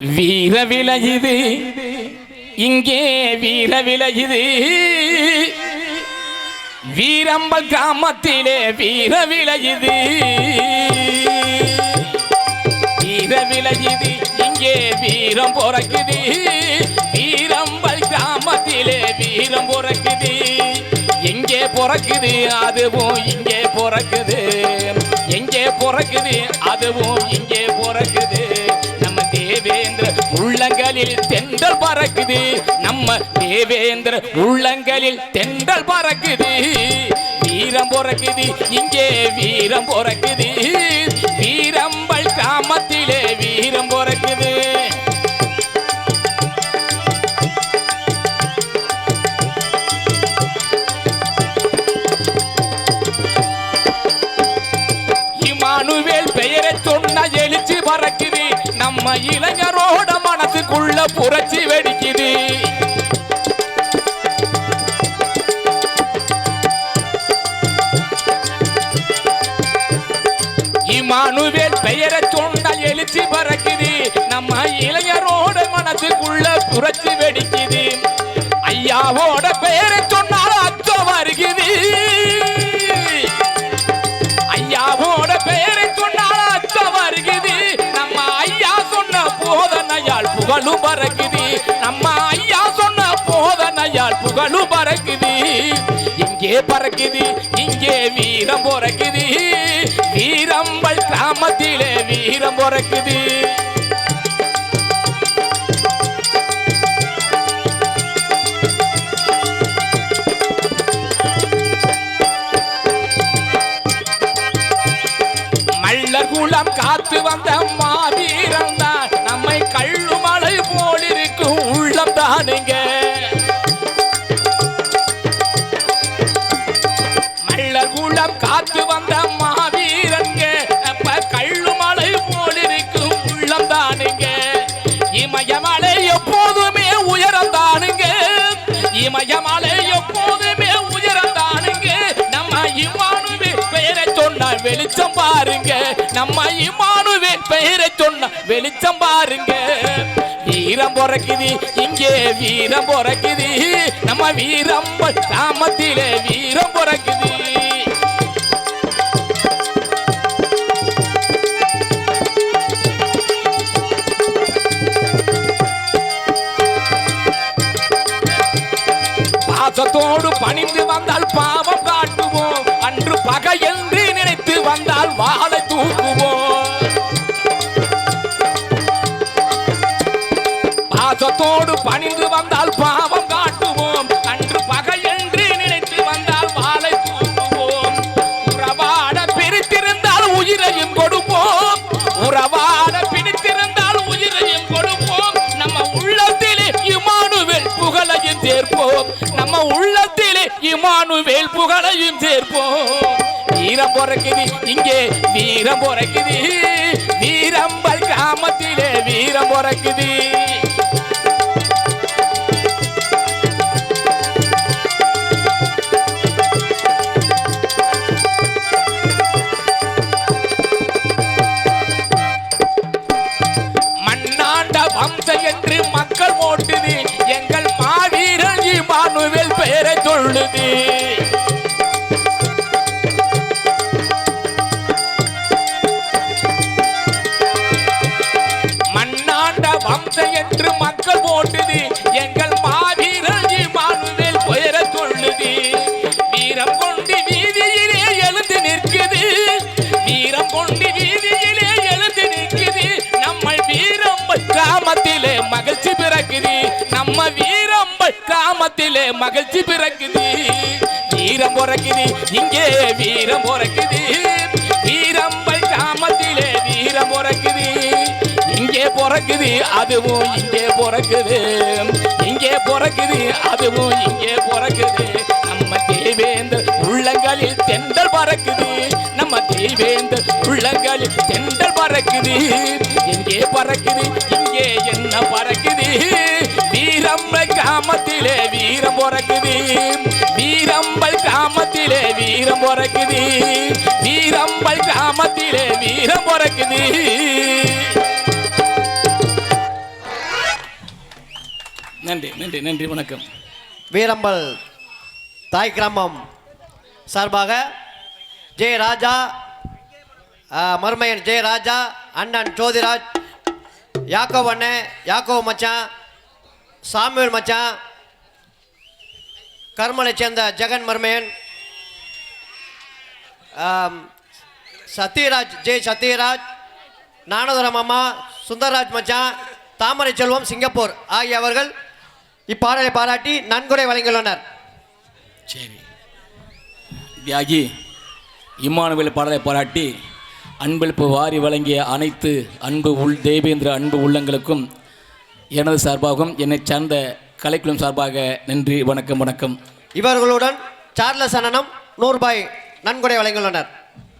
வீர விலகுது இங்கே வீர விலகுது வீரம்பல் கிராமத்திலே வீர விலகுது வீர விலகுது இங்கே வீரம் பொறக்குது. வீரம்பல் கிராமத்திலே வீரம் பொறக்குது. எங்கே பொறக்குது அதுவும் இங்கே பொறக்குது. எங்கே பொறக்குது அதுவும் இங்கே பொறக்குது. தேவேந்திர உள்ளங்களில் தென்றல் பறக்குது. நம்ம தேவேந்திர உள்ளங்களில் தென்றல் பறக்குது. வீரம் பிறக்குது இங்கே வீரம் பிறக்குது. வீரம்பல் கிராமத்திலே வீரம் பிறக்குது. இமானுவேல் பெயரை சொன்ன நம்ம இளைஞரோட மனசுக்குள்ள புரட்சி வெடிக்குது. இமானுவேல் பெயரை சொன்ன எழுச்சி பறக்குது. நம்ம இளைஞரோட மனசுக்குள்ள புரட்சி வீரம் வெளிச்சம் பாருங்க. நம்ம இமானுவே பெயரை சொன்ன வெளிச்சம் பாருங்க. வீரம் பிறக்குது இங்கே வீரம் பிறக்குது. நம்ம வீரம் கிராமத்திலே வீரம் பிறக்குது. பாசத்தோடு பணிந்து வந்தால் பாவம் பாசத்தோடு பணிந்து வந்தால் பாவம் காட்டுவோம். அன்று பகை என்று நினைத்து வந்தால் வாழை தூக்குவோம் உறவாட பிரித்திருந்தால் உயிரையும் கொடுப்போம். உறவாட பிடித்திருந்தால் உயிரையும் கொடுப்போம். நம்ம உள்ளத்திலே இமானுவேல் புகழையும் சேர்ப்போம். நம்ம உள்ளத்திலே இமானுவேல் புகழையும் சேர்ப்போம். வீரம் பொறக்குது இங்கே வீரம் பொறக்குது. வீரம்பல் கிராமத்திலே வீரம் பொறக்குது. பெயரை சொல்லுது மண்ணாண்ட வம்சம் என்று மக்கள் போட்டுது எங்கள் மாவீரன் இமானுவேல் பெயரை சொல்லுது வீரம் கொண்டு வீதியிலே எழுந்து நிற்குது. வீரம் கொண்டு வீதியிலே எழுந்து நிற்குது. நம்ம வீரம் கிராமத்திலே மகிழ்ச்சி மகிழ்ச்சி பிறக்குது. வீரம் பிறக்குது இங்கே வீரம் பிறக்குது வீரம் கிராமத்திலே வீரம் பிறக்குது இங்கே பிறக்குது அதுவும் இங்கே பிறக்குது. இங்கே பிறக்குது அதுவும் இங்கே பிறக்குது. நம்ம தேவேந்தர் உள்ளங்களில் தெண்டல் பறக்குது. நம்ம தேவேந்தர் உள்ளங்களில் தெண்டல் பறக்குது. எங்கே பறக்குது? இங்கே என்ன பறக்குது? வீரம் கிராமத்திலே வீரம் பிறக்குது வீரம்பல் கிராமத்திலே வீரம் பிறக்குது வீரம்பல் கிராமத்திலே வீரம் பிறக்குது நன்றி நன்றி நன்றி வணக்கம். வீரம்பல் தாய் கிராமம் சார்பாக ஜெய ராஜா மருமையன் ஜெய ராஜா அண்ணன் ஜோதிராஜ் யாக்கோ அண்ணன் யாக்கோ மச்சான் சாமியூர் மச்சான் கர்மலை சேர்ந்த ஜெகன் மர்மேன். சத்யராஜ் ஜெய் சத்யராஜ் ஞானதரம் அம்மா சுந்தர்ராஜ் மச்சான் தாமரை செல்வம் சிங்கப்பூர் ஆகியவர்கள் இப்பாடலை பாராட்டி நன்கொடை வழங்கியுள்ளனர். சரி. தியாகி இம்மானுவேல் பாடலை பாராட்டி அன்பளிப்பு வாரி வழங்கிய அனைத்து அன்பு உள் தேவேந்திர அன்பு உள்ளங்களுக்கும் எனது சார்பாகவும் என்னை சார்ந்த கலைக்குழும் சார்பாக நன்றி வணக்கம் வணக்கம். இவர்களுடன் சார்லஸ் அண்ணனும் நூறு ரூபாய் நன்கொடை வழங்கியுள்ளனர்.